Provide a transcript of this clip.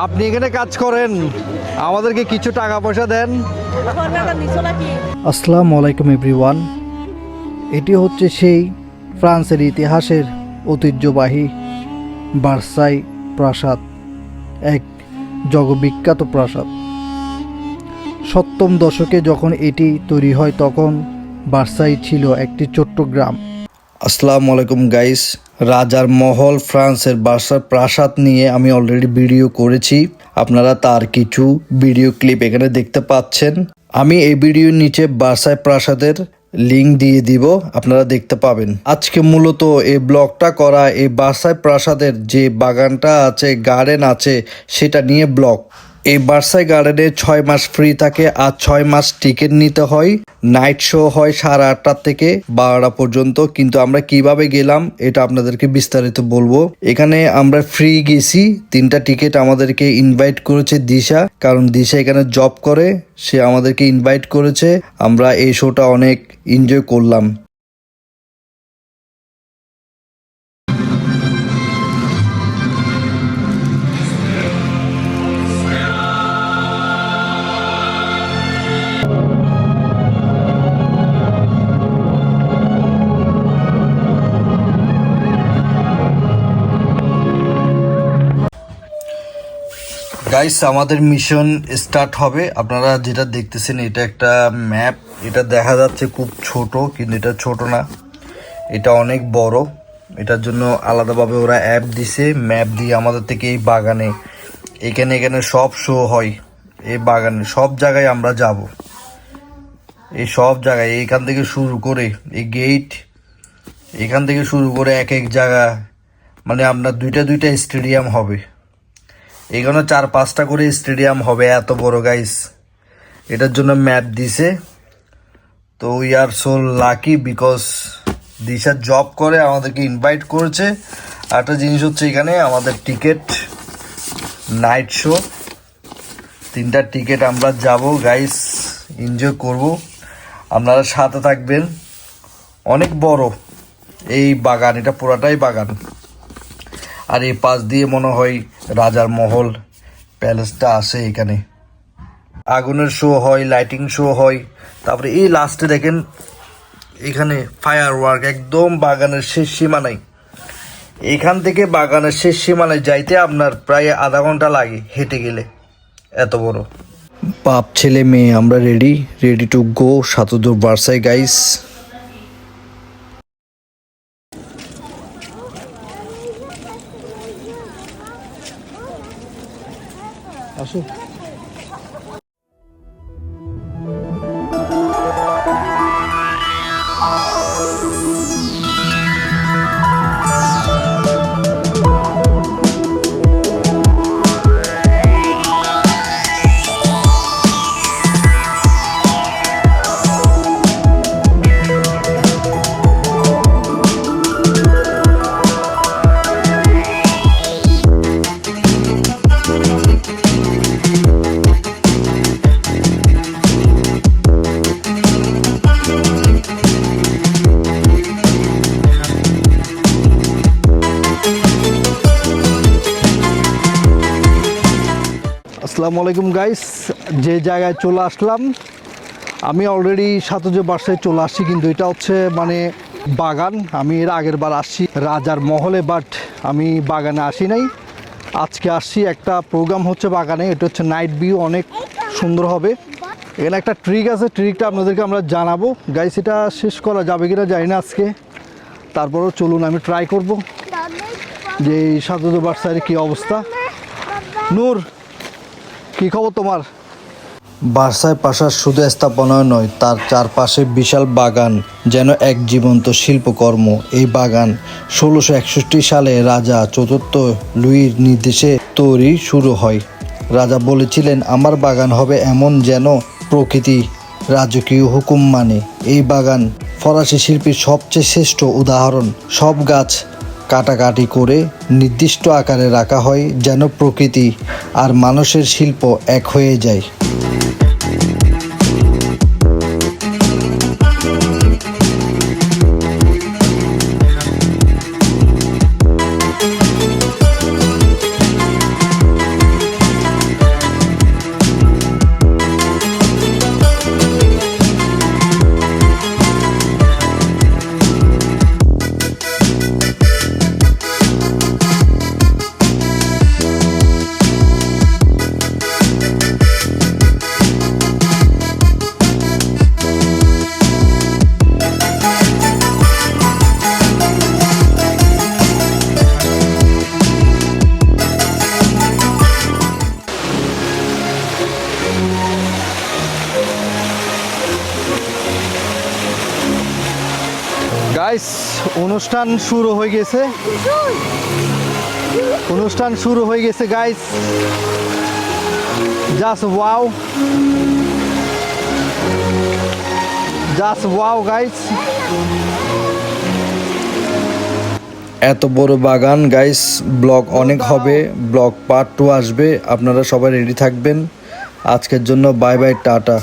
আপনি এখানে কাজ করেন, আমাদেরকে কিছু টাকা পয়সা দেন। আসসালামু আলাইকুম এভরিওয়ান। এটি হচ্ছে সেই ফ্রান্সের ইতিহাসের ঐতিহ্যবাহী বার্সাই প্রাসাদ, এক জগবিখ্যাত প্রাসাদ। সপ্তম দশকে যখন এটি তৈরি হয়, তখন বার্সাই ছিল একটি ছোট্ট গ্রাম। আসসালামু আলাইকুম গাইস রাজার মহল ফ্রান্সের বার্সার প্রাসাদ নিয়ে আমি অলরেডি ভিডিও করেছি। আপনারা তার কিছু ভিডিও ক্লিপ এখানে দেখতে পাচ্ছেন। আমি এই ভিডিওর নিচে বার্সায় প্রাসাদের লিঙ্ক দিয়ে দিব, আপনারা দেখতে পাবেন। আজকে মূলত এই ব্লগটা করা এই বার্সায় প্রাসাদের যে বাগানটা আছে গার্ডেন আছে, সেটা নিয়ে ব্লগ এই বার্সাই গার্ডেনে ছয় মাস ফ্রি থাকে আর ছয় মাস টিকিট নিতে হয়। নাইট শো হয় সাড়ে আটটা থেকে বারোটা পর্যন্ত। কিন্তু আমরা কীভাবে গেলাম, এটা আপনাদেরকে বিস্তারিত বলব। এখানে আমরা ফ্রি গেছি, তিনটা টিকিট আমাদেরকে ইনভাইট করেছে দিশা। কারণ দিশা এখানে জব করে, সে আমাদেরকে ইনভাইট করেছে। আমরা এই শোটা অনেক এনজয় করলাম। গাইস আমাদের মিশন স্টার্ট হবে। আপনারা যেটা দেখতেছেন, এটা একটা ম্যাপ এটা দেখা যাচ্ছে খুব ছোট, কিন্তু এটা ছোট না। এটা অনেক বড়। এটার জন্য আলাদাভাবে ওরা অ্যাপ দিছে। ম্যাপ দিয়ে আমাদের থেকে এই বাগানে, এখানে এখানে সব শো হয়। এই বাগানে, সব জায়গায় আমরা যাব। এই সব জায়গায়, এইখান থেকে শুরু করে, এই গেট এখান থেকে শুরু করে এক এক জায়গা। মানে আপনার দুইটা দুইটা স্টেডিয়াম হবে। এখানে চার পাঁচটা করে স্টেডিয়াম হবে এত বড় গাইস এটার জন্য ম্যাপ দিছে। তো we are so lucky because Disha job করে, আমাদেরকে ইনভাইট করেছে। একটা জিনিস হচ্ছে এখানে আমাদের টিকিট নাইট শো তিনটা টিকিট আমরা যাব গাইস এনজয় করব। আপনারা সাথে থাকবেন। অনেক বড় এই বাগান, এটা পুরাটাই বাগান। আর এই পাশ দিয়ে মনে হয় রাজার মহল, প্যালেসটা আসে এখানে। আগুনের শো হয় লাইটিং শো হয়। তারপরে এই লাস্টে দেখেন, এখানে ফায়ার ওয়ার্ক একদম বাগানের শেষ সীমানায়। এখান থেকে বাগানের শেষ সীমানায় যাইতে আপনার প্রায় আধা ঘণ্টা লাগে হেঁটে গেলে। এত বড়। বাপ ছেলে মেয়ে, আমরা রেডি রেডি টু গো সাতুদুর বার্সাই গাইস আসো আসসালামু আলাইকুম গাইস যে জায়গায় চলে আসলাম, আমি অলরেডি সাতজ বাসায় চলে আসছি, কিন্তু এটা হচ্ছে মানে বাগান। আমি এর আগের বার আসছি রাজার মহলে বাট আমি বাগানে আসি নাই। আজকে আসছি, একটা প্রোগ্রাম হচ্ছে বাগানে, এটা হচ্ছে নাইট ভিউ অনেক সুন্দর হবে। এখানে একটা ট্রিক আছে ট্রিকটা আপনাদেরকে আমরা জানাব। গাইস এটা শেষ করা যাবে কিনা জানি না আজকে। তারপরেও চলুন, আমি ট্রাই করব। যে সাতজ বাসায় কী অবস্থা? নূর কি খবর তোমার? বার্সায় পাশার শুধু স্থাপনা নয়, তার চারপাশে বিশাল বাগান, যেন এক জীবন্ত শিল্পকর্ম। এই বাগান ষোলোশো একষট্টি সালে রাজা চতুর্থ লুইর নির্দেশে তৈরি শুরু হয়। রাজা বলেছিলেন, আমার বাগান হবে এমন যেন প্রকৃতি রাজকীয় হুকুম মানে। এই বাগান ফরাসি শিল্পীর সবচেয়ে শ্রেষ্ঠ উদাহরণ। সব গাছ কাটাকাটি করে নির্দিষ্ট আকারে রাখা হয় যেন প্রকৃতি আর মানুষের শিল্প এক হয়ে যায়। অনুষ্ঠান শুরু হয়ে গেছে। অনুষ্ঠান শুরু হয়ে গেছে guys just wow just wow guys এত বড় বাগান গাইস ব্লগ অনেক হবে, ব্লগ পার্ট টু আসবে, আপনারা সবাই রেডি থাকবেন। আজকের জন্য বাই বাই টাটা।